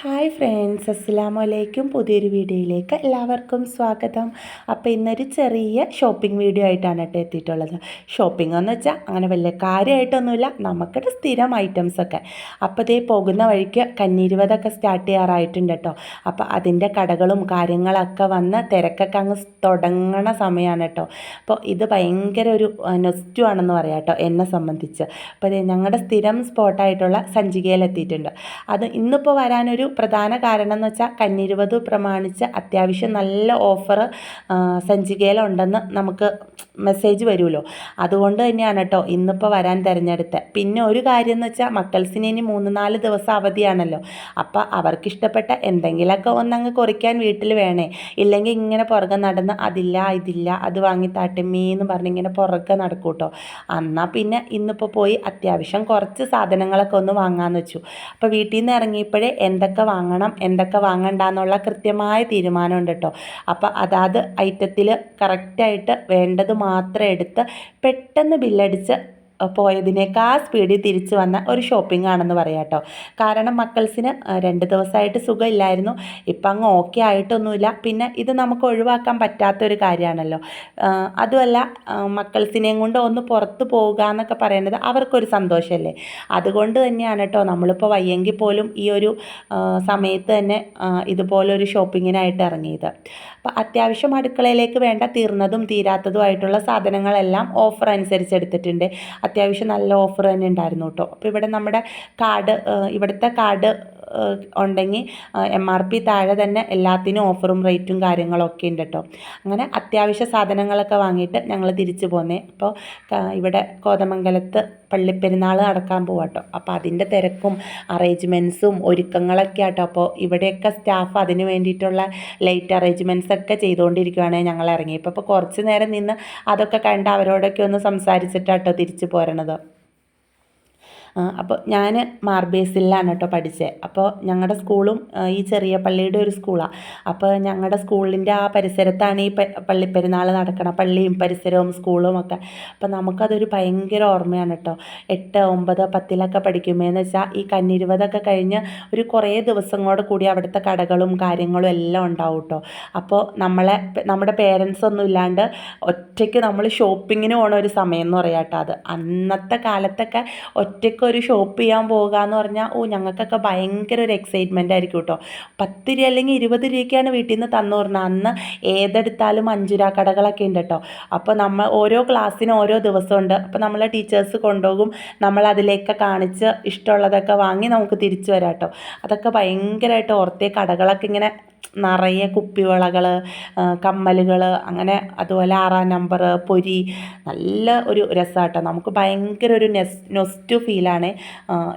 Hi friends അസ്സാം വലൈക്കും പുതിയൊരു വീഡിയോയിലേക്ക് എല്ലാവർക്കും സ്വാഗതം. അപ്പോൾ ഇന്നൊരു ചെറിയ ഷോപ്പിംഗ് വീഡിയോ ആയിട്ടാണ് കേട്ടോ എത്തിയിട്ടുള്ളത്. ഷോപ്പിംഗ് എന്ന് വെച്ചാൽ അങ്ങനെ വലിയ കാര്യമായിട്ടൊന്നുമില്ല നമുക്കിട്ട് സ്ഥിരം ഐറ്റംസൊക്കെ അപ്പോൾ ഇതേ പോകുന്ന വഴിക്ക് കന്നിരുവതൊക്കെ സ്റ്റാർട്ട് ചെയ്യാറായിട്ടുണ്ട് കേട്ടോ. അപ്പോൾ അതിന്റെ കടകളും കാര്യങ്ങളൊക്കെ വന്ന് തിരക്കൊക്കെ അങ്ങ് തുടങ്ങണ സമയമാണ് കേട്ടോ. അപ്പോൾ ഇത് ഭയങ്കര ഒരു നെസ്റ്റു ആണെന്ന് പറയാം കേട്ടോ എന്നെ സംബന്ധിച്ച്. അപ്പോൾ ഞങ്ങളുടെ സ്ഥിരം സ്പോട്ടായിട്ടുള്ള സഞ്ചികയിലെത്തിയിട്ടുണ്ട്. അത് ഇന്നിപ്പോൾ വരാനൊരു പ്രധാന കാരണം എന്ന് വെച്ചാൽ കന്നിരുപത് പ്രമാണിച്ച് അത്യാവശ്യം നല്ല ഓഫർ സഞ്ചികയിലുണ്ടെന്ന് നമുക്ക് മെസ്സേജ് വരുമല്ലോ അതുകൊണ്ട് തന്നെയാണ് കേട്ടോ ഇന്നിപ്പോൾ വരാൻ തിരഞ്ഞെടുത്തത് പിന്നെ ഒരു കാര്യം എന്ന് വെച്ചാൽ മക്കൾസിന് ഇനി മൂന്ന് നാല് ദിവസം അവധിയാണല്ലോ. അപ്പോൾ അവർക്കിഷ്ടപ്പെട്ട എന്തെങ്കിലുമൊക്കെ ഒന്നങ്ങ് കുറിക്കാൻ വീട്ടിൽ വേണേ. ഇല്ലെങ്കിൽ ഇങ്ങനെ പുറകെ നടന്ന് അതില്ല ഇതില്ല അത് വാങ്ങി താട്ടിമ്മീ എന്ന് പറഞ്ഞ് ഇങ്ങനെ പുറകെ നടക്കും കേട്ടോ എന്നാൽ പിന്നെ ഇന്നിപ്പോൾ പോയി അത്യാവശ്യം കുറച്ച് സാധനങ്ങളൊക്കെ ഒന്ന് വാങ്ങാമെന്ന് വെച്ചു. അപ്പോൾ വീട്ടിൽ നിന്ന് ഇറങ്ങിയപ്പോഴേ എന്തൊക്കെ എന്തൊക്കെ വാങ്ങണം എന്തൊക്കെ വാങ്ങണ്ടെന്നുള്ള കൃത്യമായ തീരുമാനമുണ്ട് കേട്ടോ അപ്പോൾ അതാത് ഐറ്റത്തിൽ കറക്റ്റായിട്ട് വേണ്ടത് മാത്രം എടുത്ത് പെട്ടെന്ന് ബില്ലടിച്ച് പോയതിനേക്കാൾ സ്പീഡിൽ തിരിച്ചു വന്ന ഒരു ഷോപ്പിംഗ് ആണെന്ന് പറയാം കേട്ടോ. കാരണം മക്കൾസിന് രണ്ട് ദിവസമായിട്ട് സുഖമില്ലായിരുന്നു. ഇപ്പം അങ്ങ് ഓക്കെ ആയിട്ടൊന്നുമില്ല. പിന്നെ ഇത് നമുക്ക് ഒഴിവാക്കാൻ പറ്റാത്തൊരു കാര്യമാണല്ലോ. അതുമല്ല മക്കൾസിനെയും കൊണ്ട് ഒന്ന് പുറത്ത് പോവുക എന്നൊക്കെ പറയുന്നത് അവർക്കൊരു സന്തോഷമല്ലേ? അതുകൊണ്ട് തന്നെയാണ് കേട്ടോ നമ്മളിപ്പോൾ വയ്യെങ്കിൽ പോലും ഈ ഒരു സമയത്ത് തന്നെ ഇതുപോലൊരു ഷോപ്പിങ്ങിനായിട്ട് ഇറങ്ങിയത്. അപ്പോൾ അത്യാവശ്യം അടുക്കളയിലേക്ക് വേണ്ട തീർന്നതും തീരാത്തതുമായിട്ടുള്ള സാധനങ്ങളെല്ലാം ഓഫർ അനുസരിച്ച് എടുത്തിട്ടുണ്ട്. അത്യാവശ്യം നല്ല ഓഫർ തന്നെ ഉണ്ടായിരുന്നു കേട്ടോ. അപ്പോൾ ഇവിടെ നമ്മുടെ കാർഡ് ഇവിടുത്തെ കാർഡ് ഉണ്ടെങ്കിൽ എം ആർ പി താഴെ തന്നെ എല്ലാത്തിനും ഓഫറും റേറ്റും കാര്യങ്ങളൊക്കെ ഉണ്ട് കേട്ടോ അങ്ങനെ അത്യാവശ്യ സാധനങ്ങളൊക്കെ വാങ്ങിയിട്ട് ഞങ്ങൾ തിരിച്ചു പോന്നേ. അപ്പോൾ ഇവിടെ കോതമംഗലത്ത് പള്ളിപ്പെരുന്നാൾ നടക്കാൻ പോവാട്ടോ അപ്പോൾ അതിന്റെ തിരക്കും അറേഞ്ച്മെന്റ്സും ഒരുക്കങ്ങളൊക്കെ ആട്ടോ. അപ്പോൾ ഇവിടെയൊക്കെ സ്റ്റാഫ് അതിന് വേണ്ടിയിട്ടുള്ള ലൈറ്റ് അറേഞ്ച്മെന്റ്സ് ഒക്കെ ചെയ്തുകൊണ്ടിരിക്കുകയാണ് ഞങ്ങൾ ഇറങ്ങിയപ്പോൾ അപ്പോൾ കുറച്ച് നേരം നിന്ന് അതൊക്കെ കണ്ട് അവരോടൊക്കെ ഒന്ന് സംസാരിച്ചിട്ടാട്ടോ തിരിച്ചു പോരണത്. അപ്പോൾ ഞാൻ മാർബേസിലാണ് കേട്ടോ പഠിച്ചത് അപ്പോൾ ഞങ്ങളുടെ സ്കൂളും ഈ ചെറിയ പള്ളിയുടെ ഒരു സ്കൂളാണ് അപ്പോൾ ഞങ്ങളുടെ സ്കൂളിന്റെ ആ പരിസരത്താണ് ഈ പള്ളിപ്പെരുന്നാൾ നടക്കണം പള്ളിയും പരിസരവും സ്കൂളും ഒക്കെ. അപ്പോൾ നമുക്കതൊരു ഭയങ്കര ഓർമ്മയാണ് കേട്ടോ എട്ട് ഒമ്പത് പത്തിലൊക്കെ പഠിക്കുമ്പോഴെന്ന് വെച്ചാൽ ഈ കന്നിരുപതൊക്കെ കഴിഞ്ഞ് ഒരു കുറേ ദിവസങ്ങളോട് കൂടി അവിടുത്തെ കടകളും കാര്യങ്ങളും എല്ലാം ഉണ്ടാവും കേട്ടോ അപ്പോൾ നമ്മളെ നമ്മുടെ പേരൻസ് ഒന്നും ഇല്ലാണ്ട് ഒറ്റയ്ക്ക് നമ്മൾ ഷോപ്പിങ്ങിന് പോണ ഒരു സമയം എന്ന് പറയാം കേട്ടോ അത്. അന്നത്തെ കാലത്തൊക്കെ ഒറ്റയ്ക്ക് ഒരു ഷോപ്പ് ചെയ്യാൻ പോകുക എന്ന് പറഞ്ഞാൽ ഓ ഞങ്ങൾക്കൊക്കെ ഭയങ്കര ഒരു എക്സൈറ്റ്മെന്റ് ആയിരിക്കും കേട്ടോ പത്ത് രൂപ അല്ലെങ്കിൽ ഇരുപത് രൂപയ്ക്കാണ് വീട്ടിൽ നിന്ന് തന്നു പറഞ്ഞാൽ അന്ന് ഏതെടുത്താലും അഞ്ച് രൂപ കടകളൊക്കെ ഉണ്ട് കേട്ടോ അപ്പോൾ നമ്മൾ ഓരോ ക്ലാസ്സിന് ഓരോ ദിവസമുണ്ട്. അപ്പോൾ നമ്മളെ ടീച്ചേഴ്സ് കൊണ്ടുപോകും. നമ്മൾ അതിലേക്ക് കാണിച്ച് ഇഷ്ടമുള്ളതൊക്കെ വാങ്ങി നമുക്ക് തിരിച്ചു വരാം കേട്ടോ അതൊക്കെ ഭയങ്കരമായിട്ട് ഓർത്തേ കടകളൊക്കെ ഇങ്ങനെ നിറയെ കുപ്പിവളകൾ കമ്മലുകൾ അങ്ങനെ അതുപോലെ ആറാം നമ്പർ പൊരി നല്ല ഒരു രസമാട്ടോ നമുക്ക് ഭയങ്കര ഒരു നെസ് നൊസ്റ്റു ഫീലാണ്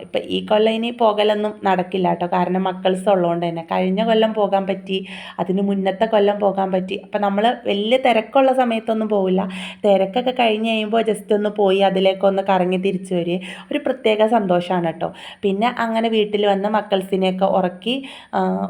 ഇപ്പം ഈ കൊല്ലം ഇനി പോകലൊന്നും നടക്കില്ല കേട്ടോ കാരണം മക്കൾസ് ഉള്ളതുകൊണ്ട് തന്നെ. കഴിഞ്ഞ കൊല്ലം പോകാൻ പറ്റി അതിന് മുന്നത്തെ കൊല്ലം പോകാൻ പറ്റി. അപ്പം നമ്മൾ വലിയ തിരക്കുള്ള സമയത്തൊന്നും പോവില്ല. തിരക്കൊക്കെ കഴിഞ്ഞ് കഴിയുമ്പോൾ ജസ്റ്റ് ഒന്ന് പോയി അതിലേക്കൊന്ന് കറങ്ങി തിരിച്ചു വരിക. ഒരു പ്രത്യേക സന്തോഷമാണ് കേട്ടോ. പിന്നെ അങ്ങനെ വീട്ടിൽ വന്ന് മക്കൾസിനെയൊക്കെ ഉറക്കി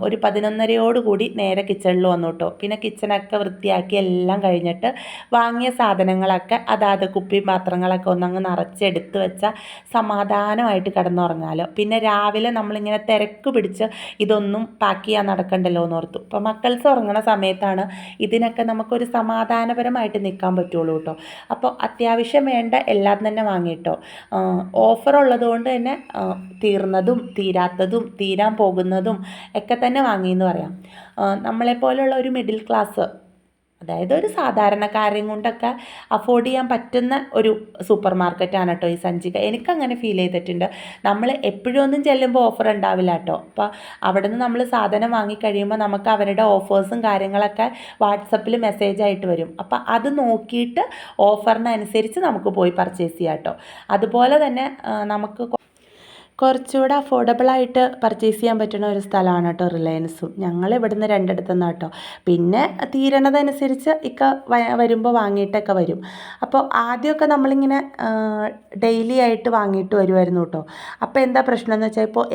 ഒരു പതിനൊന്നരയോട് കൂടി നേരെ കിച്ചണിൽ വന്നു കേട്ടോ പിന്നെ കിച്ചണൊക്കെ വൃത്തിയാക്കി എല്ലാം കഴിഞ്ഞിട്ട് വാങ്ങിയ സാധനങ്ങളൊക്കെ അതാത് കുപ്പി പാത്രങ്ങളൊക്കെ ഒന്നങ്ങ് നിറച്ചെടുത്ത് വെച്ചാൽ സമാധാനമായിട്ട് കിടന്നുറങ്ങാലോ. പിന്നെ രാവിലെ നമ്മളിങ്ങനെ തിരക്ക് പിടിച്ച് ഇതൊന്നും പാക്ക് ചെയ്യാൻ നടക്കണ്ടല്ലോ എന്ന് ഓർത്തു. അപ്പോൾ മക്കൾസ് ഉറങ്ങണ സമയത്താണ് ഇതിനൊക്കെ നമുക്കൊരു സമാധാനപരമായിട്ട് നിൽക്കാൻ പറ്റുള്ളൂ കേട്ടോ. അപ്പോൾ അത്യാവശ്യം വേണ്ട എല്ലാം തന്നെ വാങ്ങിയിട്ടോ ഓഫർ ഉള്ളതുകൊണ്ട് തന്നെ തീർന്നതും തീരാത്തതും തീരാൻ പോകുന്നതും ഒക്കെ തന്നെ വാങ്ങിയെന്ന് പറയാം. നമ്മളെപ്പോലുള്ള ഒരു മിഡിൽ ക്ലാസ് അതായത് ഒരു സാധാരണക്കാരെയും കൊണ്ടൊക്കെ അഫോർഡ് ചെയ്യാൻ പറ്റുന്ന ഒരു സൂപ്പർ മാർക്കറ്റാണ് കേട്ടോ ഈ സഞ്ചിക. എനിക്കങ്ങനെ ഫീൽ ചെയ്തിട്ടുണ്ട്. നമ്മൾ എപ്പോഴും ഒന്നും ചെല്ലുമ്പോൾ ഓഫർ ഉണ്ടാവില്ല കേട്ടോ അപ്പോൾ അവിടെ നിന്ന് നമ്മൾ സാധനം വാങ്ങിക്കഴിയുമ്പോൾ നമുക്ക് അവരുടെ ഓഫേഴ്സും കാര്യങ്ങളൊക്കെ വാട്സപ്പിൽ മെസ്സേജ് ആയിട്ട് വരും. അപ്പോൾ അത് നോക്കിയിട്ട് ഓഫറിനനുസരിച്ച് നമുക്ക് പോയി പർച്ചേസ് ചെയ്യാം കേട്ടോ അതുപോലെ തന്നെ നമുക്ക് കുറച്ചുകൂടെ അഫോർഡബിളായിട്ട് പർച്ചേസ് ചെയ്യാൻ പറ്റുന്ന ഒരു സ്ഥലമാണ് കേട്ടോ റിലയൻസും ഞങ്ങൾ ഇവിടുന്ന് രണ്ടിടത്തു നിന്ന് കേട്ടോ. പിന്നെ തീരണതനുസരിച്ച് ഇക്ക വരുമ്പോൾ വാങ്ങിയിട്ടൊക്കെ വരും. അപ്പോൾ ആദ്യമൊക്കെ നമ്മളിങ്ങനെ ഡെയിലി ആയിട്ട് വാങ്ങിയിട്ട് വരുമായിരുന്നു കേട്ടോ. അപ്പോൾ എന്താ പ്രശ്നം എന്ന് വെച്ചാൽ ഇപ്പോൾ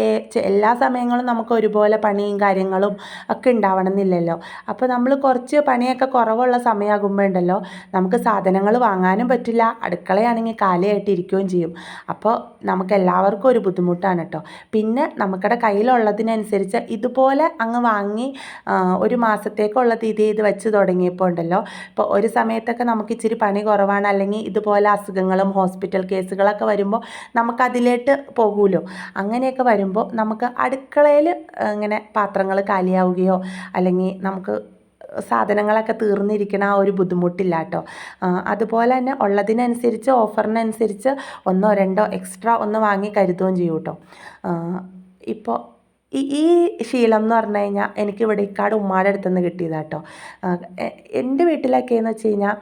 എല്ലാ സമയങ്ങളും നമുക്ക് ഒരുപോലെ പണിയും കാര്യങ്ങളും ഒക്കെ ഉണ്ടാവണമെന്നില്ലല്ലോ. അപ്പോൾ നമ്മൾ കുറച്ച് പണിയൊക്കെ കുറവുള്ള സമയമാകുമ്പോൾ ഉണ്ടല്ലോ നമുക്ക് സാധനങ്ങൾ വാങ്ങാനും പറ്റില്ല. അടുക്കളയാണെങ്കിൽ കാലിയായിട്ട് ഇരിക്കുകയും ചെയ്യും. അപ്പോൾ നമുക്ക് എല്ലാവർക്കും ഒരു ബുദ്ധിമുട്ട് ബുദ്ധിമുട്ടാണ് കേട്ടോ. പിന്നെ നമുക്കടെ കയ്യിലുള്ളതിനനുസരിച്ച് ഇതുപോലെ അങ്ങ് വാങ്ങി ഒരു മാസത്തേക്കുള്ളത് ഇത് ചെയ്ത് വെച്ച് തുടങ്ങിയപ്പോൾ ഉണ്ടല്ലോ. ഇപ്പോൾ ഒരു സമയത്തൊക്കെ നമുക്ക് ഇച്ചിരി പണി കുറവാണ്. അല്ലെങ്കിൽ ഇതുപോലെ അസുഖങ്ങളും ഹോസ്പിറ്റൽ കേസുകളൊക്കെ വരുമ്പോൾ നമുക്കതിലേട്ട് പോകൂലോ. അങ്ങനെയൊക്കെ വരുമ്പോൾ നമുക്ക് അടുക്കളയിൽ ഇങ്ങനെ പാത്രങ്ങൾ കാലിയാവുകയോ അല്ലെങ്കിൽ നമുക്ക് സാധനങ്ങളൊക്കെ തീർന്നിരിക്കണ ആ ഒരു ബുദ്ധിമുട്ടില്ല കേട്ടോ അതുപോലെ തന്നെ ഉള്ളതിനനുസരിച്ച് ഓഫറിനനുസരിച്ച് ഒന്നോ രണ്ടോ എക്സ്ട്രാ ഒന്ന് വാങ്ങി കരുതുകയും ചെയ്യും കേട്ടോ ഇപ്പോൾ ഈ ഈ ശീലം എന്ന് പറഞ്ഞു കഴിഞ്ഞാൽ എനിക്ക് ഇവിടെ ഇക്കാട് ഉമ്മാടെ അടുത്തുനിന്ന് കിട്ടിയതാട്ടോ. എന്റെ വീട്ടിലൊക്കെ എന്ന് വെച്ച് കഴിഞ്ഞാൽ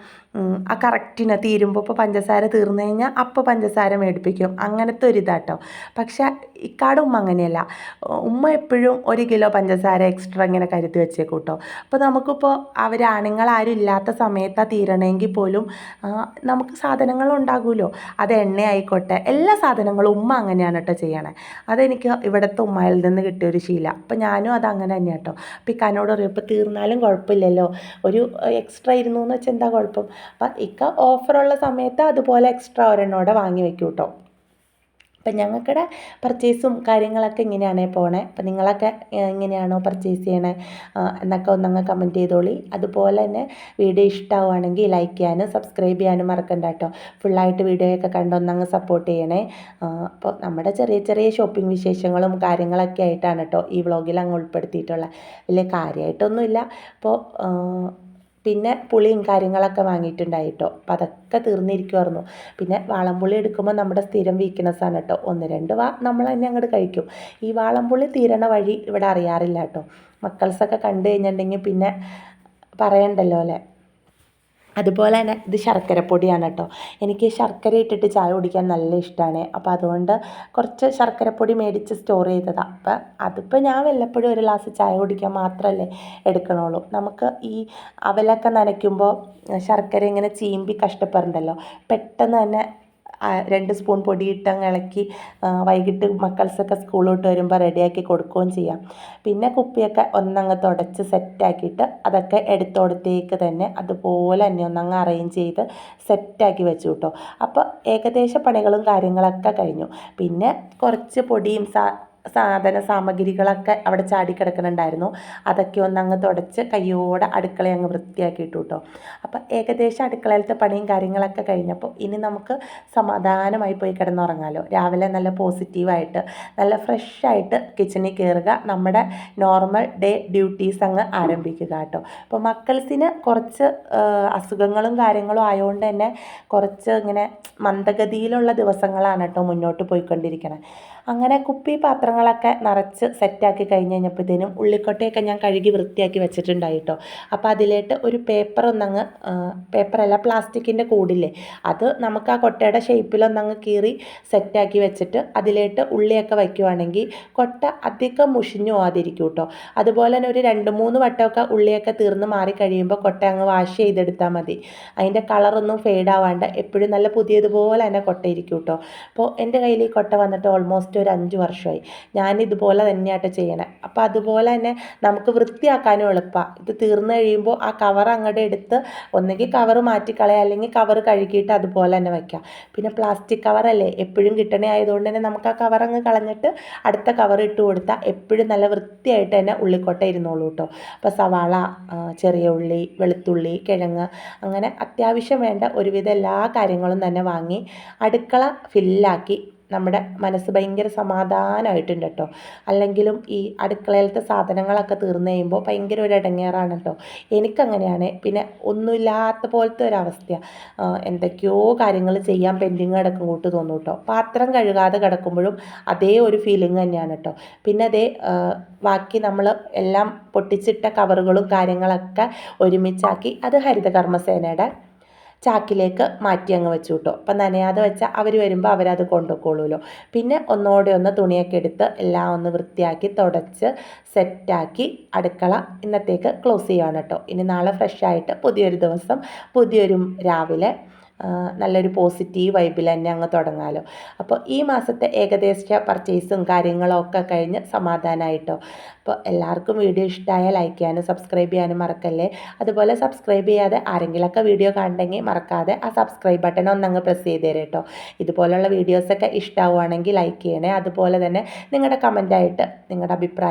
ആ കറക്റ്റിന് തീരുമ്പോൾ ഇപ്പോൾ പഞ്ചസാര തീർന്നു കഴിഞ്ഞാൽ അപ്പോൾ പഞ്ചസാര മേടിപ്പിക്കും. അങ്ങനത്തെ ഒരു ഇതാട്ടോ. പക്ഷേ ഇക്കാട് ഉമ്മ അങ്ങനെയല്ല. ഉമ്മ എപ്പോഴും ഒരു കിലോ പഞ്ചസാര എക്സ്ട്രാ ഇങ്ങനെ കരുതി വെച്ചേക്കും കേട്ടോ അപ്പോൾ നമുക്കിപ്പോൾ അവർ ആണുങ്ങളാരും ഇല്ലാത്ത സമയത്താണ് തീരണമെങ്കിൽ പോലും നമുക്ക് സാധനങ്ങൾ ഉണ്ടാകുമല്ലോ അത് എണ്ണ ആയിക്കോട്ടെ എല്ലാ സാധനങ്ങളും ഉമ്മ അങ്ങനെയാണ് കേട്ടോ ചെയ്യണേ. അതെനിക്ക് ഇവിടുത്തെ ഉമ്മയിൽ നിന്ന് കിട്ടിയ ഒരു ശീല. അപ്പോൾ ഞാനും അത് അങ്ങനെ തന്നെയാണ് കേട്ടോ അപ്പോൾ ഇക്കാനോട് പറയും ഇപ്പോൾ തീർന്നാലും കുഴപ്പമില്ലല്ലോ. ഒരു എക്സ്ട്രാ ഇരുന്നു എന്ന് വെച്ചാൽ എന്താ കുഴപ്പം? അപ്പം ഇക്ക ഓഫറുള്ള സമയത്ത് അതുപോലെ എക്സ്ട്രാ ഒരെണ്ണോടെ വാങ്ങി വെക്കും കേട്ടോ. അപ്പം ഞങ്ങൾക്കിടെ പർച്ചേസും കാര്യങ്ങളൊക്കെ ഇങ്ങനെയാണേ പോണേ. അപ്പം നിങ്ങളൊക്കെ എങ്ങനെയാണോ പർച്ചേസ് ചെയ്യണേ? എന്നൊക്കെ ഒന്നങ്ങ് കമന്റ് ചെയ്തോളി. അതുപോലെ തന്നെ വീഡിയോ ഇഷ്ടമാവുകയാണെങ്കിൽ ലൈക്ക് ചെയ്യാനും സബ്സ്ക്രൈബ് ചെയ്യാനും മറക്കണ്ട കേട്ടോ. ഫുള്ളായിട്ട് വീഡിയോയൊക്കെ കണ്ട് ഒന്നങ്ങ് സപ്പോർട്ട് ചെയ്യണേ. അപ്പോൾ നമ്മുടെ ചെറിയ ചെറിയ ഷോപ്പിംഗ് വിശേഷങ്ങളും കാര്യങ്ങളൊക്കെ ആയിട്ടാണ് കേട്ടോ ഈ വ്ളോഗിൽ അങ്ങ് ഉൾപ്പെടുത്തിയിട്ടുള്ളത്. വലിയ കാര്യമായിട്ടൊന്നുമില്ല. അപ്പോൾ പിന്നെ പുളിയും കാര്യങ്ങളൊക്കെ വാങ്ങിയിട്ടുണ്ടായി കേട്ടോ അപ്പോൾ അതൊക്കെ തീർന്നിരിക്കുമായിരുന്നു പിന്നെ വാളംപുളി എടുക്കുമ്പോൾ നമ്മുടെ സ്ഥിരം വീക്ക്നെസ് ആണ് കേട്ടോ. ഒന്ന് രണ്ട് വാ നമ്മൾ തന്നെ അങ്ങോട്ട് കഴിക്കും. ഈ വാളംപുളി തീരണ വഴി ഇവിടെ അറിയാറില്ല കേട്ടോ. മക്കൾസൊക്കെ കണ്ടു കഴിഞ്ഞിട്ടുണ്ടെങ്കിൽ പിന്നെ പറയണ്ടല്ലോ അല്ലേ? അതുപോലെ തന്നെ ഇത് ശർക്കര പൊടിയാണ് കേട്ടോ. എനിക്ക് ശർക്കര ഇട്ടിട്ട് ചായ കുടിക്കാൻ നല്ല ഇഷ്ടമാണ് അപ്പോൾ അതുകൊണ്ട് കുറച്ച് ശർക്കര പൊടി മേടിച്ച് സ്റ്റോർ ചെയ്തതാണ് അപ്പം അതിപ്പോൾ ഞാൻ വല്ലപ്പോഴും ഒരു ഗ്ലാസ് ചായ കുടിക്കാൻ മാത്രമല്ലേ എടുക്കണുള്ളൂ. നമുക്ക് ഈ അവലൊക്കെ നനയ്ക്കുമ്പോൾ ശർക്കര ഇങ്ങനെ ചീമ്പി കഷ്ടപ്പെടണ്ടല്ലോ. പെട്ടെന്ന് തന്നെ രണ്ട് സ്പൂൺ പൊടിയിട്ട് അങ്ങ് ഇളക്കി വൈകിട്ട് മക്കൾസൊക്കെ സ്കൂളിലോട്ട് വിട്ട് വരുമ്പോൾ റെഡിയാക്കി കൊടുക്കുകയും ചെയ്യാം. പിന്നെ കുപ്പിയൊക്കെ ഒന്നങ്ങ് തുടച്ച് സെറ്റാക്കിയിട്ട് അതൊക്കെ എടുത്തോടത്തേക്ക് തന്നെ അതുപോലെ തന്നെ ഒന്നങ്ങ് അറേഞ്ച് ചെയ്ത് സെറ്റാക്കി വെച്ചു കേട്ടോ അപ്പോൾ ഏകദേശ പണികളും കാര്യങ്ങളൊക്കെ കഴിഞ്ഞു. പിന്നെ കുറച്ച് പൊടിയും സാ സാധന സാമഗ്രികളൊക്കെ അവിടെ ചാടിക്കിടക്കുന്നുണ്ടായിരുന്നു അതൊക്കെ ഒന്ന് അങ്ങ് തുടച്ച് കയ്യോടെ അടുക്കള അങ്ങ് വൃത്തിയാക്കിയിട്ടു കേട്ടോ അപ്പോൾ ഏകദേശം അടുക്കളയിലത്തെ പണിയും കാര്യങ്ങളൊക്കെ കഴിഞ്ഞപ്പോൾ ഇനി നമുക്ക് സമാധാനമായി പോയി കിടന്നുറങ്ങാമല്ലോ രാവിലെ നല്ല പോസിറ്റീവായിട്ട് നല്ല ഫ്രഷായിട്ട് കിച്ചണിൽ കയറുക. നമ്മുടെ നോർമൽ ഡേ ഡ്യൂട്ടീസ് അങ്ങ് ആരംഭിക്കുക കേട്ടോ. അപ്പോൾ മക്കൾസിന് കുറച്ച് അസുഖങ്ങളും കാര്യങ്ങളും ആയതുകൊണ്ട് തന്നെ കുറച്ച് ഇങ്ങനെ മന്ദഗതിയിലുള്ള ദിവസങ്ങളാണ് കേട്ടോ മുന്നോട്ട് പോയിക്കൊണ്ടിരിക്കുന്നത് അങ്ങനെ കുപ്പി പാത്രങ്ങളൊക്കെ നിറച്ച് സെറ്റാക്കി കഴിഞ്ഞ് കഴിഞ്ഞപ്പോഴത്തേനും ഉള്ളിക്കൊട്ടയൊക്കെ ഞാൻ കഴുകി വൃത്തിയാക്കി വെച്ചിട്ടുണ്ടായി കേട്ടോ അപ്പോൾ അതിലേട്ട് ഒരു പേപ്പർ ഒന്നങ്ങ് പേപ്പറല്ല പ്ലാസ്റ്റിക്കിന്റെ കൂടില്ലേ അത് നമുക്ക് ആ കൊട്ടയുടെ ഷേപ്പിലൊന്നങ്ങ് കീറി സെറ്റാക്കി വെച്ചിട്ട് അതിലേട്ട് ഉള്ളിയൊക്കെ വയ്ക്കുവാണെങ്കിൽ കൊട്ട അധികം മുഷിഞ്ഞു പോകാതിരിക്കും കേട്ടോ. അതുപോലെ തന്നെ ഒരു രണ്ട് മൂന്ന് വട്ടമൊക്കെ ഉള്ളിയൊക്കെ തീർന്ന് മാറി കഴിയുമ്പോൾ കൊട്ട അങ്ങ് വാഷ് ചെയ്തെടുത്താൽ മതി. അതിന്റെ കളറൊന്നും ഫെയ്ഡ് ആവാണ്ട് എപ്പോഴും നല്ല പുതിയതുപോലെ തന്നെ കൊട്ട ഇരിക്കും കേട്ടോ. അപ്പോൾ എന്റെ കയ്യിൽ ഈ കൊട്ട വന്നിട്ട് ഓൾമോസ്റ്റ് ഒരു അഞ്ച് വർഷമായി. ഞാൻ ഇതുപോലെ തന്നെയാട്ടോ ചെയ്യണേ. അപ്പോൾ അതുപോലെ തന്നെ നമുക്ക് വൃത്തിയാക്കാനും എളുപ്പമാണ് ഇത് തീർന്നു കഴിയുമ്പോൾ ആ കവർ അങ്ങോട്ട് എടുത്ത് ഒന്നുകിൽ കവർ മാറ്റിക്കളയുക അല്ലെങ്കിൽ കവർ കഴുകിയിട്ട് അതുപോലെ തന്നെ വയ്ക്കാം പിന്നെ പ്ലാസ്റ്റിക് കവറല്ലേ എപ്പോഴും കിട്ടണേ ആയതുകൊണ്ട് തന്നെ നമുക്ക് ആ കവർ അങ്ങ് കളഞ്ഞിട്ട് അടുത്ത കവർ ഇട്ട് കൊടുത്താൽ എപ്പോഴും നല്ല വൃത്തിയായിട്ട് തന്നെ ഉള്ളിക്കോട്ട ഇരുന്നോളൂ കേട്ടോ അപ്പോൾ സവാള ചെറിയ ഉള്ളി വെളുത്തുള്ളി കിഴങ്ങ് അങ്ങനെ അത്യാവശ്യം വേണ്ട ഒരുവിധം എല്ലാ കാര്യങ്ങളും തന്നെ വാങ്ങി അടുക്കള ഫില്ലാക്കി നമ്മുടെ മനസ്സ് ഭയങ്കര സമാധാനമായിട്ടുണ്ട് കേട്ടോ അല്ലെങ്കിലും ഈ അടുക്കളയിലത്തെ സാധനങ്ങളൊക്കെ തീർന്നു കഴിയുമ്പോൾ ഭയങ്കര ഒരു ഇടങ്ങേറാണ് കേട്ടോ എനിക്കങ്ങനെയാണ്. പിന്നെ ഒന്നുമില്ലാത്ത പോലത്തെ ഒരവസ്ഥയാണ് എന്തൊക്കെയോ കാര്യങ്ങൾ ചെയ്യാൻ പെൻഡിങ് കിടക്കും കൂട്ട് തോന്നും കേട്ടോ പാത്രം കഴുകാതെ കിടക്കുമ്പോഴും അതേ ഒരു ഫീലിംഗ് തന്നെയാണ് കേട്ടോ പിന്നെ അതേ ബാക്കി നമ്മൾ എല്ലാം പൊട്ടിച്ചിട്ട കവറുകളും കാര്യങ്ങളൊക്കെ ഒരുമിച്ചാക്കി അത് ഹരിതകർമ്മസേനയുടെ ചാക്കിലേക്ക് മാറ്റി അങ്ങ് വെച്ചു കിട്ടും അപ്പം നനയാതെ വെച്ചാൽ അവർ വരുമ്പോൾ അവരത് കൊണ്ടുപോയിക്കോളുമല്ലോ പിന്നെ ഒന്നോടെ ഒന്ന് തുണിയൊക്കെ എടുത്ത് എല്ലാം ഒന്ന് വൃത്തിയാക്കി തുടച്ച് സെറ്റാക്കി അടുക്കള ഇന്നത്തേക്ക് ക്ലോസ് ചെയ്യുകയാണ് കേട്ടോ ഇനി നാളെ ഫ്രഷ് ആയിട്ട് പുതിയൊരു ദിവസം പുതിയൊരു രാവിലെ നല്ലൊരു പോസിറ്റീവ് വൈബിൽ തന്നെ അങ്ങ് തുടങ്ങാമല്ലോ അപ്പോൾ ഈ മാസത്തെ ഏകദേശ പർച്ചേസും കാര്യങ്ങളൊക്കെ കഴിഞ്ഞ് സമാധാനമായിട്ടോ അപ്പോൾ എല്ലാവർക്കും വീഡിയോ ഇഷ്ടമായാൽ ലൈക്ക് ചെയ്യാനും സബ്സ്ക്രൈബ് ചെയ്യാനും മറക്കല്ലേ. അതുപോലെ സബ്സ്ക്രൈബ് ചെയ്യാതെ ആരെങ്കിലുമൊക്കെ വീഡിയോ കണ്ടെങ്കിൽ മറക്കാതെ ആ സബ്സ്ക്രൈബ് ബട്ടൺ ഒന്നങ്ങ് പ്രസ് ചെയ്ത് തരാം കേട്ടോ ഇതുപോലുള്ള വീഡിയോസൊക്കെ ഇഷ്ടമാവുകയാണെങ്കിൽ ലൈക്ക് ചെയ്യണേ. അതുപോലെ തന്നെ നിങ്ങളുടെ കമന്റായിട്ട് നിങ്ങളുടെ അഭിപ്രായം